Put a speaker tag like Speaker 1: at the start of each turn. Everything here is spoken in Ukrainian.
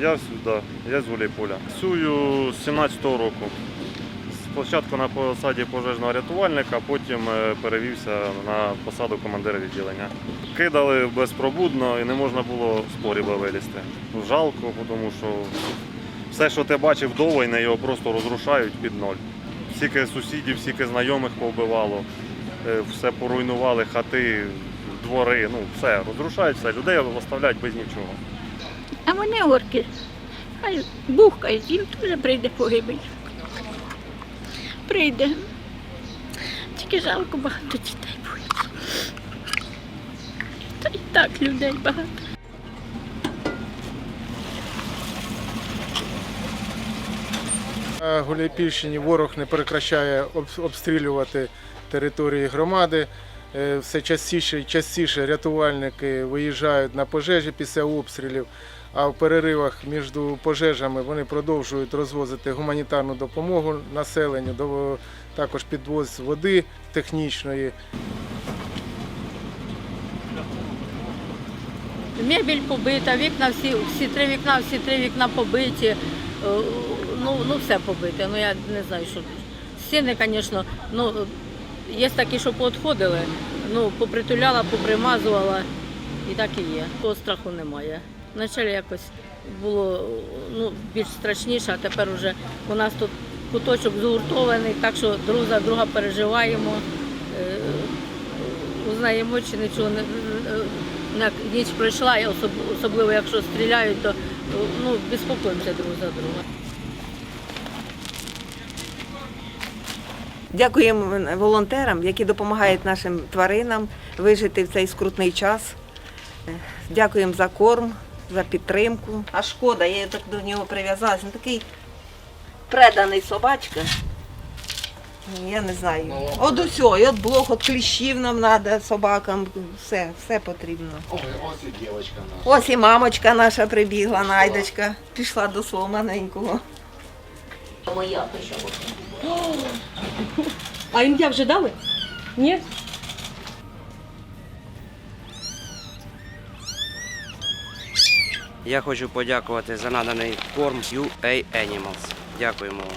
Speaker 1: Я сюди, я з Гуляйполя. Працюю з 17-го року. Спочатку на посаді пожежного рятувальника, потім е, перевівся на посаду командира відділення. Кидали безпробудно і не можна було з погріба вилізти. Жалко, тому що все, що ти бачив до війни, його просто розрушають під ноль. Стільки сусідів, стільки знайомих повбивало, е, все поруйнували, хати, двори, ну все, розрушають все, людей оставляють без нічого.
Speaker 2: А вони орки. Хай бухкають, їм теж прийде погибель. Прийде. Тільки жалко багато дітей буде. Та і так людей багато.
Speaker 3: Гуляйпільщині ворог не прекращає обстрілювати території громади. Е, Все частіше і частіше рятувальники виїжджають на пожежі після обстрілів, а в переривах між пожежами вони продовжують розвозити гуманітарну допомогу населенню, також підвоз води технічної.
Speaker 4: Мебель побита, вікна всі, всі три вікна, всі три вікна побиті. Е, Ну, ну все побите. Ну я не знаю, що. Стіни, звісно, ну є такі, що поотходили, ну, попритуляла, попримазувала, і так і є. Того страху немає. Вначалі якось було ну, більш страшніше, а тепер вже у нас тут куточок згуртований, так що друг за друга переживаємо. Е, узнаємо, чи нічого не ніч пройшла, і особливо якщо стріляють, то ну, безпокоїмося друг за друга.
Speaker 5: Дякуємо волонтерам, які допомагають нашим тваринам вижити в цей скрутний час. Дякуємо за корм, за підтримку. А шкода, я так до нього прив'язалася. Він такий преданий собачка. Я не знаю. От усього, і от блох, от кліщів нам треба собакам, все, все потрібно.
Speaker 6: Ой, ось і дівчинка наша.
Speaker 5: Ось і мамочка наша прибігла, найдочка, пішла до свого маленького. Моя прийшла.
Speaker 7: А ім'я вже дали? Ні?
Speaker 8: Я хочу подякувати за наданий корм UA Animals. Дякуємо вам.